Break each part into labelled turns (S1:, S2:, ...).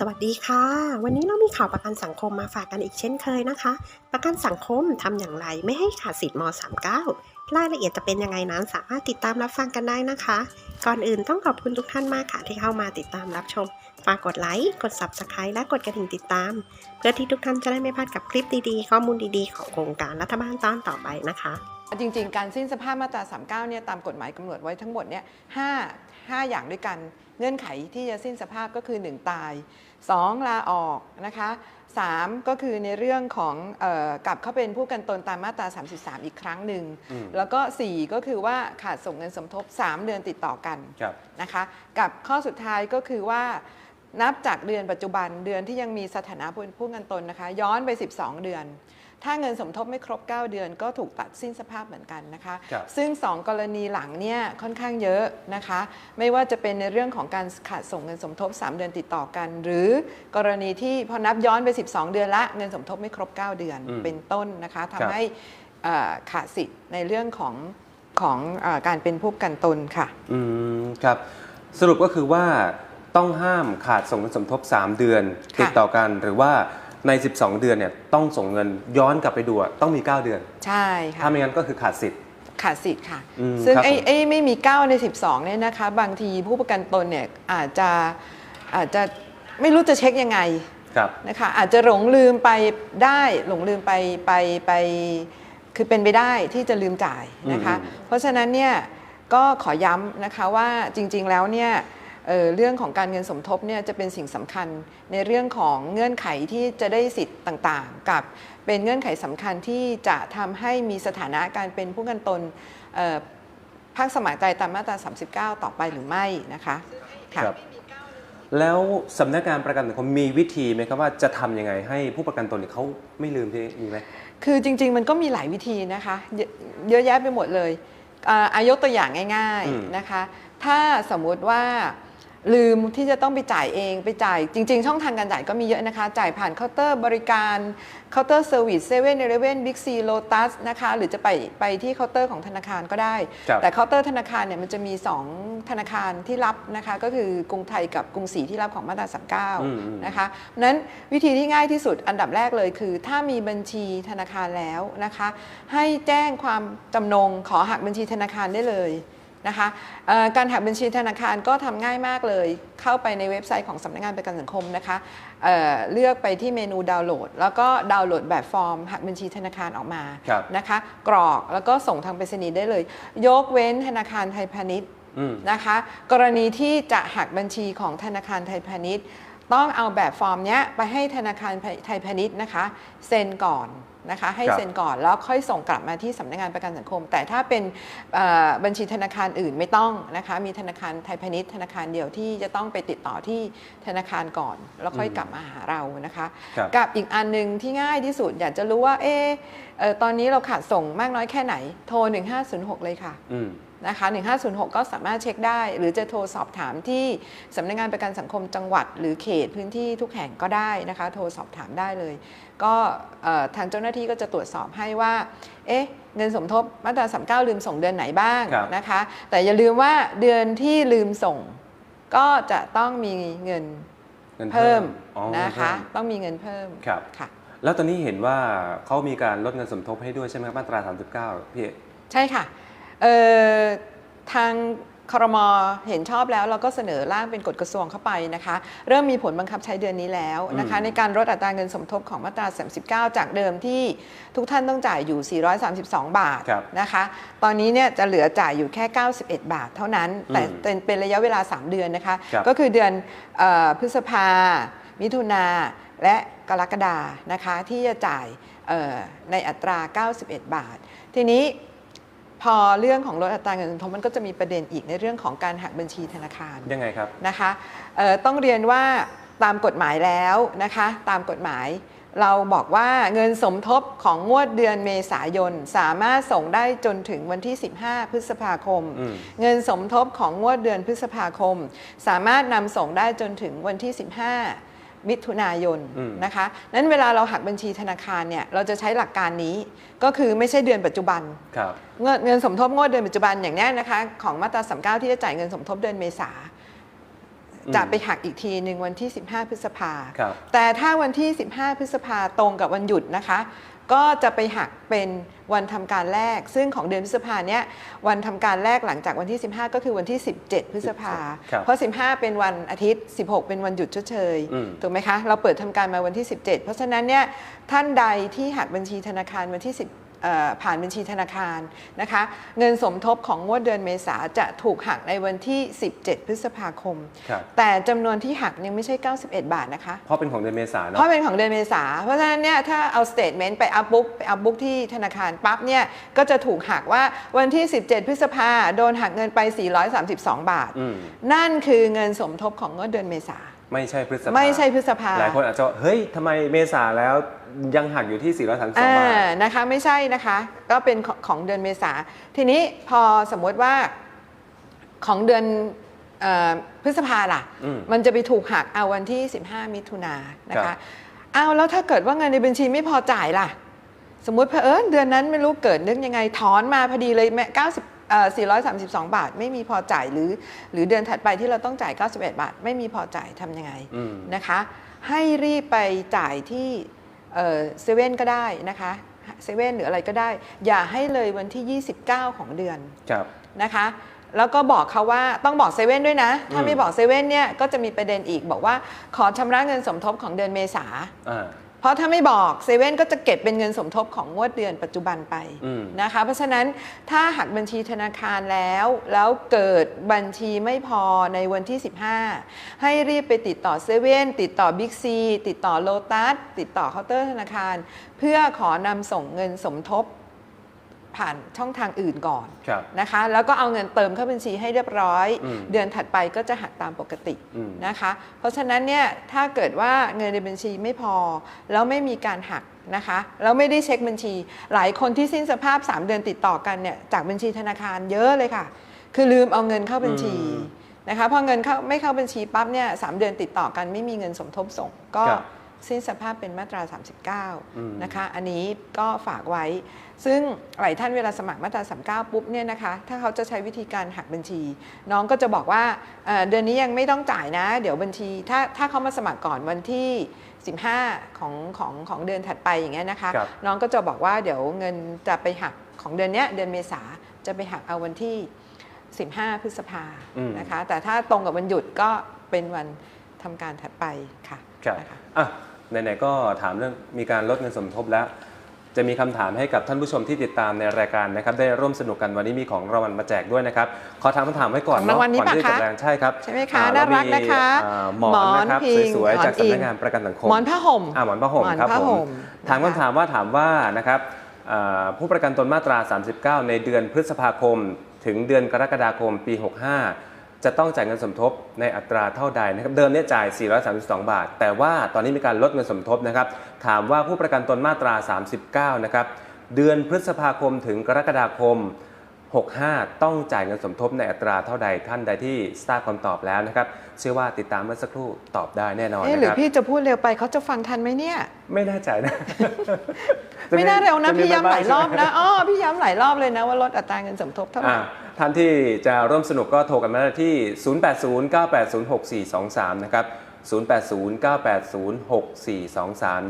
S1: สวัสดีค่ะ วันนี้เรามีข่าวประกันสังคมมาฝากกันอีกเช่นเคยนะคะ ประกันสังคมทำอย่างไรไม่ให้ขาดสิทธิ์ม 39 รายละเอียดจะเป็นยังไงนั้นสามารถติดตามรับฟังกันได้นะคะ ก่อนอื่นต้องขอบคุณทุกท่านมากค่ะที่เข้ามาติดตามรับชม ฝากกดไลค์ กด Subscribe และกดกระดิ่งติดตาม เพื่อที่ทุกท่านจะได้ไม่พลาดกับคลิปดีๆ ข้อมูลดีๆ ของโครงการรัฐบาลตอนต่อไปนะคะ
S2: จริง ๆ การสิ้นสภาพมาตรา 39 เนี่ยตามกฎหมายกำหนดไว้ทั้งหมดเนี่ยห้าห้าอย่างด้วยกัน เงื่อนไขที่จะสิ้นสภาพก็คือ 1 ตาย 2 ลาออกนะคะ3ก็คือในเรื่องของเออกลับเข้าเป็นผู้กันตนตามมาตรา 33 อีกครั้งหนึ่ง
S3: อืม
S2: แล้วก็ 4 ก็คือว่าขาดส่งเงินสมทบ 3 เดือนติดต่อกัน
S3: ครับ
S2: นะคะ กับข้อสุดท้ายก็คือว่านับจากเดือนปัจจุบันเดือนที่ยังมีสถานะผู้ผู้เงินตนนะคะ ย้อนไป 12 เดือน ถ้าเงินสมทบไม่ครบ 9 เดือน ก็ถูกตัดสิ้นสภาพเหมือนกันนะคะ
S3: ครับ
S2: ซึ่ง 2 กรณีหลังเนี่ยค่อนข้างเยอะนะคะ ไม่ว่าจะเป็นในเรื่องของการขาดส่งเงินสมทบ 3 เดือนติดต่อกัน หรือกรณีที่พอนับย้อนไป 12 เดือนละเงินสมทบไม่ครบ 9 เดือน
S3: อืม
S2: เป็นต้นนะคะ
S3: ครับ
S2: ทำให้เอ่อขาดสิทธิ์ในเรื่องของของเออการเป็นผู้ประกันตนค่ะ
S3: อืมครับ สรุปก็คือว่าต้องห้ามขาดส่งเงินสมทบ 3 เดือน
S2: ค่ะ
S3: ติดต่อกันหรือว่า ใน 12 เดือนเนี่ยต้องส่งเงินย้อนกลับไปดูอะต้องมี 9 เดือน
S2: ใช่ค่ะ
S3: ถ้าไม่งั้นก็คือขาดสิทธิ์
S2: ขาดสิทธิ์ค่ะ
S3: อืม
S2: ซึ่ง
S3: ครับ
S2: ไอ้
S3: ผม
S2: ไอ้ไม่มี 9 ใน 12เนี่ยนะคะ บางทีผู้ประกันตนเนี่ยอาจจะอาจจะไม่รู้จะเช็คยังไง
S3: ครับ
S2: นะคะอาจจะหลงลืมไปได้หลงลืมไปไปไป คือเป็นไปได้ที่จะลืมจ่ายนะคะ
S3: อืม
S2: เพราะฉะนั้นเนี่ยก็ขอย้ำนะคะว่าจริงๆแล้วเนี่ย เอ่อเรื่องของการเงินสมทบเนี่ยจะเป็นสิ่งสำคัญในเรื่องของเงื่อนไขที่จะได้สิทธิ์ต่างๆ กับเป็นเงื่อนไขสำคัญที่จะทำให้มีสถานะการเป็นผู้กันตนเอ่อภาคสมัครใจตามมาตรา 39 ต่อไปหรือไม่นะคะค่ะ
S3: ครับแล้วสำนักงานประกันสังคมมีวิธีไหมครับว่าจะทำยังไงให้ผู้ประกันตนเนี่ยเขาไม่ลืมที่มีไหม
S2: คือจริง ๆ มันก็มีหลายวิธีนะคะ เยอะเยอะแยะไปหมดเลยอ่าอายกตัวอย่างง่าย
S3: อืม
S2: ๆนะคะ ถ้าสมมุติว่า ลืมที่จะต้องไปจ่ายเองไปจ่าย จริง ๆ ช่องทางการจ่ายก็มีเยอะนะคะ จ่ายผ่านเคาน์เตอร์บริการเคาน์เตอร์เซอร์วิสเซเว่นเอเลเว่นบิ๊กซีโลตัสนะคะ หรือจะไปไปที่เคาน์เตอร์ของธนาคารก็ได้
S3: ครับ
S2: แต่เคาน์เตอร์ธนาคารเนี่ยมันจะมี 2 ธนาคารที่รับนะคะ ก็คือกรุงไทยกับกรุงศรีที่รับของมาตรา
S3: อืม
S2: 39นะคะเพราะฉะนั้นวิธีที่ง่ายที่สุดอันดับแรกเลยคือ ถ้ามีบัญชีธนาคารแล้วนะคะ ให้แจ้งความจำนงขอหักบัญชีธนาคารได้เลย นะคะเอ่อการหักบัญชีธนาคารก็ทำง่ายมากเลย เข้าไปในเว็บไซต์ของสำนักงานประกันสังคมนะคะเอ่อเลือกไปที่เมนูดาวน์โหลด แล้วก็ดาวน์โหลดแบบฟอร์ม หักบัญชีธนาคารออกมา
S3: ครับ
S2: นะคะ กรอกแล้วก็ส่งทางไปรษณีย์ได้เลย ยกเว้นธนาคารไทยพาณิชย์
S3: อืม
S2: นะคะ กรณีที่จะหักบัญชีของธนาคารไทยพาณิชย์ ต้องเอาแบบฟอร์มเนี้ยไปให้ธนาคารไทยพาณิชย์นะคะ เซ็นก่อน นะคะให้
S3: ครับ
S2: เซ็นก่อนแล้วค่อยส่งกลับมาที่สำนักงานประกันสังคม แต่ถ้าเป็นเอ่อบัญชีธนาคารอื่นไม่ต้องนะคะมีธนาคารไทยพาณิชย์ธนาคารเดียวที่จะต้องไปติดต่อที่ธนาคารก่อน แล้วค่อยกลับมาหาเรานะคะ
S3: ครับ
S2: กับอีกอันหนึ่งที่ง่ายที่สุดอยากจะรู้ว่าเออเอ่อตอนนี้เราขาดส่งมากน้อยแค่ไหนโทร 1506 เลยค่ะ
S3: อืม
S2: นะคะ1506 ก็สามารถเช็คได้ หรือจะโทรสอบถามที่สำนักงานประกันสังคมจังหวัด หรือเขตพื้นที่ทุกแห่งก็ได้นะคะ โทรสอบถามได้เลย ก็เอ่อทางเจ้าหน้าที่ก็จะตรวจสอบให้ว่า เอ๊ะเงินสมทบมาตรา39ลืมส่งเดือนไหนบ้าง
S3: ครับ
S2: นะคะ แต่อย่าลืมว่าเดือนที่ลืมส่ง ก็จะต้องมีเงิน
S3: เงิน
S2: เพิ่ม
S3: อ๋อ
S2: นะคะ
S3: เพิ่ม
S2: ต้องมีเงินเพิ่ม
S3: ครับ
S2: ค่ะ
S3: แล้วตอนนี้เห็นว่าเขามีการลดเงินสมทบให้ด้วยใช่ไหมครับมาตรา 39พี่เอก
S2: ใช่ค่ะเอ่อ ทางครมเห็นชอบแล้วเราก็เสนอร่างเป็นกฎกระทรวงเข้าไปนะคะ เริ่มมีผลบังคับใช้เดือนนี้แล้วนะคะ
S3: อืม
S2: ในการลดอัตราเงินสมทบของมาตรา 39 จากเดิมที่ทุกท่านต้องจ่ายอยู่ 432 บาท
S3: ครับ
S2: นะคะ ตอนนี้เนี่ยจะเหลือจ่ายอยู่แค่ 91 บาทเท่านั้น แต่
S3: อืม
S2: เป็นเป็นระยะเวลา 3 เดือนนะคะ
S3: ครับ
S2: ก็คือเดือนเออพฤษภา มิถุนาและกรกฎานะคะที่จะจ่ายเอ่อในอัตรา 91 บาท ทีนี้ พอเรื่องของลดอัตราเงินสมทบมันก็จะมีประเด็นอีกในเรื่องของการหักบัญชีธนาคาร
S3: ยังไงครับ
S2: นะคะเอ่อต้องเรียนว่าตามกฎหมายแล้วนะคะตามกฎหมายเราบอกว่าเงินสมทบของงวดเดือนเมษายน สามารถส่งได้จนถึงวันที่ 15 พฤษภาคม
S3: อืม
S2: เงินสมทบของงวดเดือนพฤษภาคม สามารถนำส่งได้จนถึงวันที่ 15 มิถุนายน
S3: อืม
S2: นะคะนั้นเวลาเราหักบัญชีธนาคารเนี่ยเราจะใช้หลักการนี้ก็คือไม่ใช่เดือนปัจจุบัน
S3: ครับ
S2: เงินเงินสมทบงวดเดือนปัจจุบันอย่างนี้นะคะของมาตรา39ที่จะจ่ายเงินสมทบเดือนเมษา
S3: อืม
S2: จะไปหักอีกทีหนึ่งวันที่ 15 พฤษภา
S3: ครับ
S2: แต่ถ้าวันที่ 15 พฤษภาตรงกับวันหยุดนะคะ ก็จะไปหักเป็นวันทำการแรก ซึ่งของเดือนพฤษภาเนี้ยวันทำการแรกหลังจากวันที่ 15 ก็คือวันที่ 17 พฤษภา
S3: ครับ
S2: เพราะ 15 เป็นวันอาทิตย์ 16 เป็นวันหยุดชดเชย
S3: อืม
S2: ถูกไหมคะ เราเปิดทำการมาวันที่ 17 เพราะฉะนั้นเนี่ยท่านใดที่หักบัญชีธนาคารวันที่10เอ่อ ผ่านบัญชีธนาคารนะคะ เงินสมทบของงวดเดือนเมษาจะถูกหักในวันที่ 17 พฤษภาคม
S3: ครับ
S2: แต่จำนวนที่หักยังไม่ใช่ 91 บาทนะคะ
S3: เพราะเป็นของเดือนเมษา
S2: เพ
S3: เนาะ
S2: ราะเป็นของเดือนเมษา เพราะฉะนั้นเนี่ยถ้าเอาสเตทเมนต์ไปอัพบุ๊กไปอัพบุ๊กที่ธนาคารปั๊บเนี่ยก็จะถูกหักว่าวันที่ 17 พฤษภาโดนหักเงินไป 432 บาท
S3: อืม
S2: นั่นคือเงินสมทบของงวดเดือนเมษา
S3: ไม่ใช่พฤษภา
S2: ไม่ใช่พฤษภา
S3: หลายคนอาจจะว่าเฮ้ยทำไมเมษาแล้วยังหักอยู่ที่ 432
S2: อ่า
S3: บาท
S2: นะคะไม่ใช่นะคะ ก็เป็นของของเดือนเมษา ทีนี้พอสมมติว่าของเดือนเออพฤษภาล่ะ
S3: อืม
S2: มันจะไปถูกหักเอาวันที่ 15 มิถุนายนนะ
S3: ครั
S2: คะ
S3: บ
S2: เอาแล้วถ้าเกิดว่าเงินในบัญชีไม่พอจ่ายล่ะ สมมุติเพอเอิญเดือนนั้นไม่รู้เกิดนึกยังไงถอนมาพอดีเลยแม่90เอ่อ 432 บาท ไม่มีพอจ่ายหรือ หรือเดือนถัดไปที่เราต้องจ่าย 91 บาท ไม่มีพอจ่ายทำยังไง
S3: อืม
S2: นะคะ ให้รีบไปจ่ายที่เซเว่นก็ได้นะคะเซเว่นหรืออะไรก็ได้ อย่าให้เลยวันที่ 29 ของเดือน
S3: ครับ
S2: นะคะแล้วก็บอกเขาว่าต้องบอกเซเว่นด้วยนะ ถ้า
S3: อืม
S2: ไม่บอกเซเว่นเนี่ยก็จะมีประเด็นอีกบอกว่าขอชำระเงินสมทบของเดือนเมษา
S3: อ่า
S2: เพราะถ้าไม่บอกเซเว่นก็จะเก็บเป็นเงินสมทบของงวดเดือนปัจจุบันไป
S3: อืม
S2: นะคะ เพราะฉะนั้นถ้าหักบัญชีธนาคารแล้ว แล้วเกิดบัญชีไม่พอในวันที่ 15 ให้รีบไปติดต่อเซเว่นติดต่อบิ๊กซีติดต่อโลตัสติดต่อเคาน์เตอร์ธนาคาร เพื่อขอนำส่งเงินสมทบ ผ่านช่องทางอื่นก่อน
S3: ครับ
S2: นะคะ แล้วก็เอาเงินเติมเข้าบัญชีให้เรียบร้อย
S3: อืม
S2: เดือนถัดไปก็จะหักตามปกติ
S3: อืม
S2: นะคะ เพราะฉะนั้นเนี่ยถ้าเกิดว่าเงินในบัญชีไม่พอ แล้วไม่มีการหักนะคะแล้วไม่ได้เช็คบัญชี หลายคนที่สิ้นสภาพ 3 เดือนติดต่อกันเนี่ยจากบัญชีธนาคารเยอะเลยค่ะ คือลืมเอาเงินเข้าบัญชี
S3: อืม
S2: นะคะพอเงินเข้าไม่เข้าบัญชีปั๊บเนี่ยสามเดือนติดต่อกันไม่มีเงินสมทบส่งก็
S3: ครับ
S2: สิ้นสภาพเป็นมาตรา
S3: อืม
S2: 39 นะคะ อันนี้ก็ฝากไว้ ซึ่งหลายท่านเวลาสมัครมาตรา 39 ปุ๊บเนี่ยนะคะ ถ้าเขาจะใช้วิธีการหักบัญชี น้องก็จะบอกว่าเอ่อเดือนนี้ยังไม่ต้องจ่ายนะ เดี๋ยวบัญชี ถ้าถ้าเขามาสมัครก่อนวันที่ 15 ของของของเดือนถัดไปอย่างเงี้ยนะคะ
S3: ครับ
S2: น้องก็จะบอกว่าเดี๋ยวเงินจะไปหักของเดือนเนี้ยเดือนเมษาจะไปหักเอาวันที่ 15 พฤษภา
S3: อืม
S2: นะคะ แต่ถ้าตรงกับวันหยุดก็เป็นวันทำการถัดไปค่ะ
S3: ครับ
S2: นะคะ
S3: อะ ไหนๆก็ถามเรื่องมีการลดเงินสมทบแล้ว จะมีคำถามให้กับท่านผู้ชมที่ติดตามในรายการนะครับ ได้ร่วมสนุกกันวันนี้มีของรางวัลมาแจกด้วยนะครับ ขอถามคำถามไว้ก่อน
S2: ของรางวัลนี้
S3: ก่อนที่จะ
S2: ปะคะ
S3: จบแรงใช่ครับ
S2: ใช่ไหมคะ
S3: อ่
S2: น่ารัก
S3: เมี
S2: นะคะ
S3: อ่าหมอนนะครับ
S2: พิง
S3: สวยๆจาก
S2: หมอนอิง
S3: สำนักงานประกันสังคม
S2: หมอนผ้าห่ม
S3: อ่าหมอนผ้าห่ม
S2: หมอน
S3: ครับ
S2: ผ้า
S3: ผ
S2: ห่
S3: ม
S2: ม
S3: ถาม
S2: นะคะ
S3: คำถามว่าถามว่านะครับอ่าผู้ประกันตนมาตรา 39 ในเดือนพฤษภาคม ถึงเดือนกรกฎาคมปี 65 จะต้องจ่ายเงินสมทบในอัตราเท่าใดนะครับเดิมเนี่ยจ่าย 432 บาท แต่ว่าตอนนี้มีการลดเงินสมทบนะครับถามว่าผู้ประกันตนมาตรา 39 นะครับเดือนพฤษภาคมถึงกรกฎาคม 65 ต้องจ่ายเงินสมทบในอัตราเท่าใดท่านใดที่ทราบคำตอบแล้วนะครับ เชื่อว่าติดตามเมื่อสักครู่ตอบได้แน่นอน
S2: เอ๊ะ
S3: นะ
S2: หรื
S3: ค
S2: อ
S3: รับ
S2: พี่จะพูดเร็วไปเขาจะฟังทันไหมเนี่ย
S3: ไม่แน่ใจนะ
S2: ไม่น่าเร็วนะ
S3: จ
S2: พี่ย้ำหลายรอบ
S3: ใช่ไม
S2: นะอ๋อพี่ย้ำหลายรอบเลยนะว่าลดอัตราเงินสมทบเท่าไหร่
S3: อ่า ท่านที่จะร่วมสนุกก็โทรกันมาได้ที่ 0809806423 นะครับ 0809806423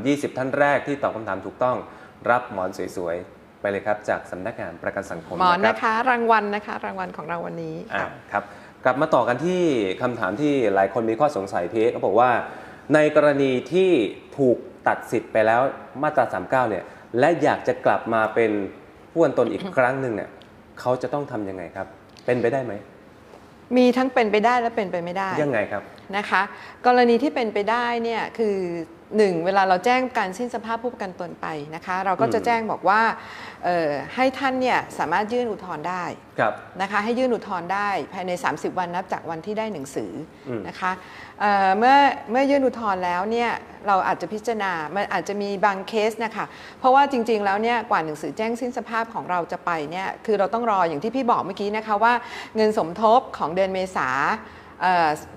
S3: 20 ท่านแรกที่ตอบคำถามถูกต้องรับหมอนสวยๆ ไปเลยครับ จากสำนักงานประกันสังคม
S2: หมอน
S3: นะ
S2: นะ
S3: ครั
S2: คะ รางวัลนะคะ รางวัลของเราวันนี้
S3: อ่า
S2: ค่ะ
S3: ครับ กลับมาต่อกันที่คำถามที่หลายคนมีข้อสงสัยเพีเขาบอกว่า ในกรณีที่ถูกตัดสิทธิ์ไปแล้วมาตรา 39 เนี่ย และอยากจะกลับมาเป็นผู้อันตนอีกครั้งหนึ่งเนี่ย เขาจะต้องทำยังไงครับ เป็นไปได้ไหม
S2: มีทั้งเป็นไปได้และเป็นไปไม่ได้
S3: ยังไงครับ
S2: นะคะ กรณีที่เป็นไปได้เนี่ยคือหนึ่งเวลาเราแจ้งการสิ้นสภาพผู้ประกันตนไปนะคะ เราก็จะ
S3: อืม
S2: แจ้งบอกว่าเอ่อให้ท่านเนี่ยสามารถยื่นอุทธรณ์ได้
S3: ครับ
S2: นะคะให้ยื่นอุทธรณ์ได้ภายใน 30 วันนับจากวันที่ได้หนังสืออ
S3: ม
S2: นะคะเอ่อเมื่อเมื่อยื่นอุทธรณ์แล้วเนี่ยเราอาจจะพิจารณามันอาจจะมีบางเคสนะคะเพราะว่าจริง ๆ แล้วเนี่ยกว่าหนังสือแจ้งสิ้นสภาพของเราจะไปเนี่ยคือเราต้องรออย่างที่พี่บอกเมื่อกี้นะคะว่าเงินสมทบของเดือนเมษาเอ่อ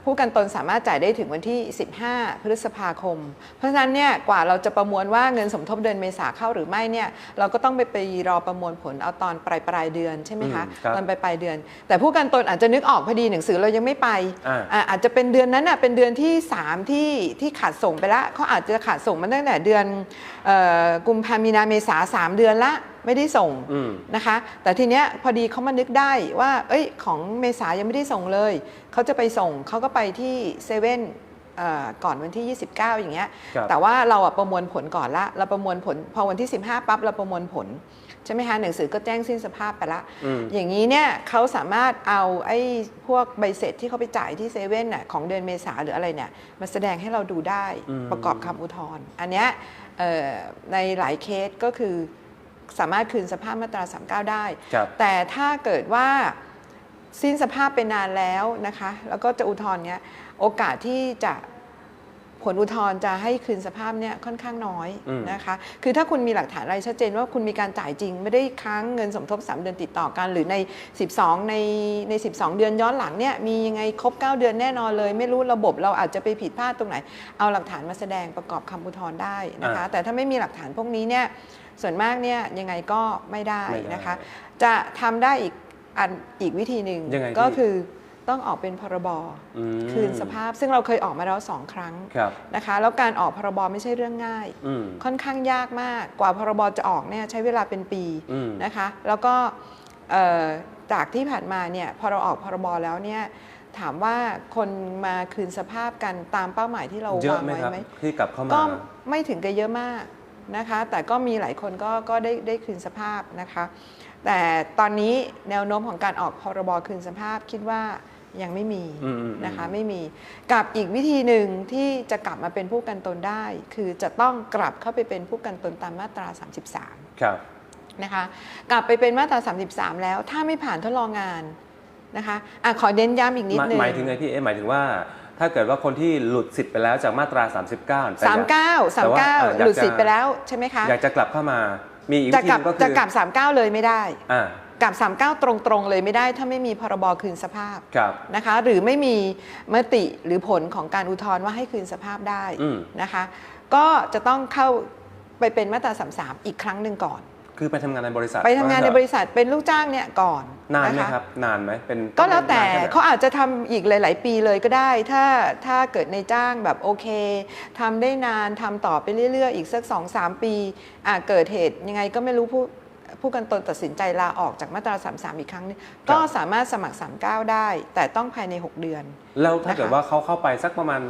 S2: ผู้กันตนสามารถจ่ายได้ถึงวันที่ 15 พฤษภาคม เพราะฉะนั้นเนี่ยกว่าเราจะประมวลว่าเงินสมทบเดือนเมษาเข้าหรือไม่เนี่ยเราก็ต้องไปไปรอประมวลผลเอาตอนปลายปลายๆเดือนใช่ไหมคะ
S3: อืมครับ
S2: ตอนปลายปลายๆเดือน แต่ผู้กันตนอาจจะนึกออกพอดีหนังสือเรายังไม่ไป
S3: อ่า
S2: อ่าอาจจะเป็นเดือนนั้นน่ะเป็นเดือนที่ 3 ที่ที่ขาดส่งไปละเขาอาจจะขาดส่งมาตั้งแต่เดือนเอ่อกุมภามีนาเมษาสามเดือนละ ไม่ได้ส่ง
S3: อืม
S2: นะคะ แต่ทีเนี้ยพอดีเขามานึกได้ว่า เอ้ยของเมษายังไม่ได้ส่งเลย เขาจะไปส่งเขาก็ไปที่เซเว่นก่อนวันที่ 29 อย่างเงี้ย
S3: ครับ
S2: แต่ว่าเราอะประมวลผลก่อนละ เราประมวลผล พอวันที่ 15 ปั๊บเราประมวลผล ใช่ไหมคะหนังสือก็แจ้งสิ้นสภาพไปละ
S3: อืม
S2: อย่างนี้เนี่ยเขาสามารถเอาไอ้พวกใบเสร็จที่เขาไปจ่ายที่เซเว่นน่ะของเดือนเมษาหรืออะไรเนี่ยมาแสดงให้เราดูได้
S3: อืม
S2: ประกอบคำอุทธรณ์อันเนี้ยเอ่อในหลายเคสก็คือ สามารถคืนสภาพมาตรา 39 ได้
S3: ครับ
S2: แต่ถ้าเกิดว่าสิ้นสภาพไปนานแล้วนะคะ แล้วก็จะอุทธรณ์เนี้ยโอกาสที่จะผ ลอุทธรณ์จะให้คืนสภาพเนี่ยค่อนข้างน้อย
S3: อืม
S2: นะคะ คือถ้าคุณมีหลักฐานอะไรชัดเจนว่าคุณมีการจ่ายจริง ไม่ได้ค้างเงินสมทบ 3 เดือนติดต่อกัน หรือใน 12 ในใน 12 เดือนย้อนหลังเนี่ยมียังไงครบ 9 เดือนแน่นอนเลย ไม่รู้ระบบเราอาจจะไปผิดพลาดตรงไหน เอาหลักฐานมาแสดงประกอบคำอุทธรณ์ได้นะคะ แต่ถ้าไม่มีหลักฐานพวกนี้เนี่ยส่วนมากเนี่ยยังไงก็ไม่ได้
S3: ไม่ได้
S2: นะคะ จะทำได้อีกอันอีกวิธีหนึ่ง
S3: ยังไง
S2: ก็
S3: พี่
S2: คือ ต้องออกเป็นพรบ
S3: อืม
S2: คืนสภาพ ซึ่งเราเคยออกมาแล้วสองครั้ง
S3: ครับ
S2: นะคะ แล้วการออกพรบไม่ใช่เรื่องง่าย
S3: อืม
S2: ค่อนข้างยากมากกว่าพรบจะออกเนี่ยใช้เวลาเป็นปี
S3: อืม
S2: นะคะ แล้วก็เอ่อจากที่ผ่านมาเนี่ยพอเราออกพรบแล้วเนี่ยถามว่าคนมาคืนสภาพกันตามเป้าหมายที่เรา
S3: เยอะ
S2: วาง
S3: ไหม
S2: ไว้
S3: ครับ
S2: ไหม
S3: ที่กลับเข้ามา
S2: ก็ไม่ถึงกับเยอะมากนะคะ แต่ก็มีหลายคนก็ก็ได้ได้คืนสภาพนะคะ แต่ตอนนี้แนวโน้มของการออกพรบคืนสภาพคิดว่า ยังไม่มี
S3: อืมอืม
S2: นะคะไม่มีกับอีกวิธีหนึ่งที่จะกลับมาเป็นผู้กันตนได้ คือจะต้องกลับเข้าไปเป็นผู้กันตนตามมาตรา 33
S3: ครับ
S2: นะคะกลับไปเป็นมาตรา 33 แล้วถ้าไม่ผ่านทดลองงานนะคะอะขอเน้นย้ำอีกนิด
S3: หมาย
S2: นึง
S3: หมายถึงไงพี่เอ๊ะหมายถึงว่าถ้าเกิดว่าคนที่หลุดสิทธิ์ไปแล้วจากมาตรา 39แต่อยาก
S2: 39
S3: แต่ว่าเอ่ออยาก
S2: 39 หลุด
S3: จะ
S2: สิทธิ์ไปแล้วใช่ไหมคะ
S3: อยากจะกลับเข้ามามีอีก
S2: จะ
S3: วิธี
S2: กลับ
S3: ก็คือ
S2: จะกลับ 39 เลยไม่ได้
S3: อ่า
S2: กลับ 39 ตรงๆ เลยไม่ได้ถ้าไม่มีพรบคืนสภาพ
S3: ครับ
S2: นะคะ หรือไม่มีมติหรือผลของการอุทธรณ์ว่าให้คืนสภาพได้
S3: อืม
S2: นะคะ ก็จะต้องเข้าไปเป็นมาตรา33อีกครั้งหนึ่งก่อน
S3: คือไปทำงานในบริษัท
S2: ไปทำงานใน
S3: ว่
S2: บริษัทเป็นลูกจ้างเนี่ยก่อน
S3: นานไหมะะ ครับ นานไหมเป็น
S2: ก็แล้วแต่
S3: นนค่ไหน
S2: เขาอาจจะทำอีกหลาย ๆ ปีเลยก็ได้ ถ้าถ้าเกิดในจ้างแบบโอเคทำได้นานทำต่อไปเรื่อย ๆ อีกสัก 2-3 ปีอะเกิดเหตุยังไงก็ไม่รู้ผู้ ผู้กันตนตัดสินใจลาออกจากมาตรา 33 อีกครั้งหนึงก็สามารถสมัคร 39 ได้ แต่ต้องภายใน 6 เดือน
S3: แล้วถ้า
S2: นะคะ
S3: เกิดว่าเขาเข้าไปสักประมาณ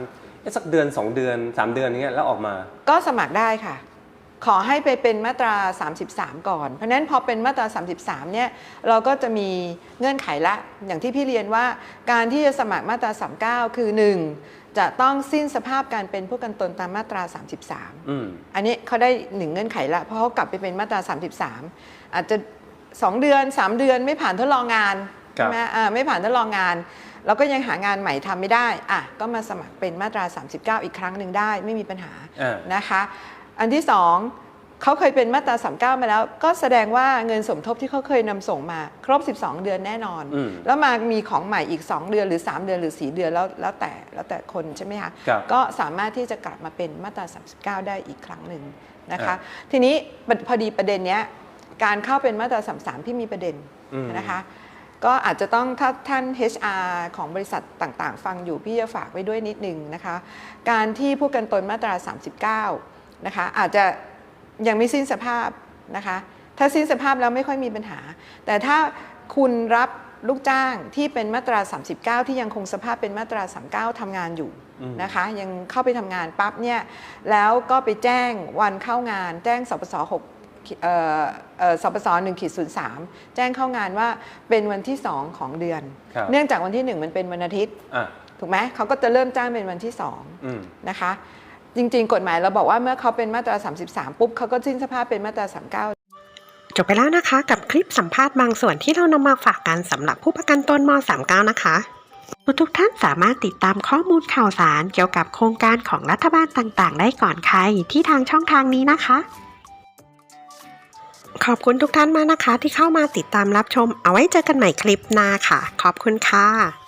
S3: เอ๊ะสักเดือน 2 เดือน 3 เดือนอย่างเงี้ยแล้วออกมา
S2: ก็สมัครได้ค่ะ ขอให้ไปเป็นมาตรา 33 ก่อน เพราะฉะนั้นพอเป็นมาตรา 33 เนี่ยเราก็จะมีเงื่อนไขละ อย่างที่พี่เรียนว่าการที่จะสมัครมาตรา 39 คือ 1. จะต้องสิ้นสภาพการเป็นผู้กันตนตามมาตรา 33
S3: อืม
S2: อันนี้เขาได้หนึ่งเงื่อนไขละเพราะเขากลับไปเป็นมาตรา 33 อาจจะ 2 เดือน 3 เดือนไม่ผ่านทดลองงาน
S3: ครับ
S2: ใช่ไหมอ่าไม่ผ่านทดลองงาน แล้วก็ยังหางานใหม่ทำไม่ได้อะก็มาสมัครเป็นมาตรา 39 อีกครั้งหนึ่งได้ไม่มีปัญหา
S3: อ่า
S2: นะคะ อันที่สอง เขาเคยเป็นมาตรา 39 มาแล้ว ก็แสดงว่าเงินสมทบที่เขาเคยนำส่งมาครบ 12 เดือนแน่นอน
S3: อืม
S2: แล้วมามีของใหม่อีก 2 เดือนหรือ 3 เดือนหรือ 4 เดือนแล้วแล้วแต่แล้วแต่คนใช่ไหมคะ
S3: ครับ
S2: ก็สามารถที่จะกลับมาเป็นมาตรา 39 ได้อีกครั้งหนึ่งนะคะ
S3: อ่
S2: ทีนี้พอดีประเด็นเนี้ยการเข้าเป็นมาตรา 33 ที่มีประเด็น
S3: อืม
S2: นะคะก็อาจจะต้องถ้าท่าน HR ของบริษัทต่างๆ ฟังอยู่พี่จะฝากไว้ด้วยนิดนึงนะคะ การที่ผู้กันตนมาตรา 39 นะคะอาจจะ ยังไม่สิ้นสภาพนะคะ ถ้าสิ้นสภาพแล้วไม่ค่อยมีปัญหา แต่ถ้าคุณรับลูกจ้างที่เป็นมาตรา 39 ที่ยังคงสภาพเป็นมาตรา 39ทำงานอยู่
S3: อืม
S2: นะคะ ยังเข้าไปทำงานปั๊บเนี่ยแล้วก็ไปแจ้งวันเข้างาน แจ้งสปส6เอ่อเอ่อสปส1ขีด03แจ้งเข้างานว่าเป็นวันที่2ของเดือน
S3: ครับ
S2: เนื่องจากวันที่1มันเป็นวันอาทิตย์
S3: อะ
S2: ถูกไหมเขาก็จะเริ่มจ้างเป็นวันที่2
S3: อืม
S2: นะคะ จริง ๆ กฎหมายเราบอกว่าเมื่อเขาเป็นมาตรา 33 ปุ๊บเขาก็สิ้นสภาพเป็นมาตรา 39
S1: จบไปแล้วนะคะ กับคลิปสัมภาษณ์บางส่วนที่เรานำมาฝากกันสำหรับผู้ประกันตนม 39 นะคะทุกๆท่านสามารถติดตามข้อมูลข่าวสารเกี่ยวกับโครงการของรัฐบาลต่างๆ ได้ก่อนใครที่ทางช่องทางนี้นะคะ ขอบคุณทุกท่านมากนะคะ ที่เข้ามาติดตามรับชม เอาไว้เจอกันใหม่คลิปหน้าค่ะ ขอบคุณค่ะ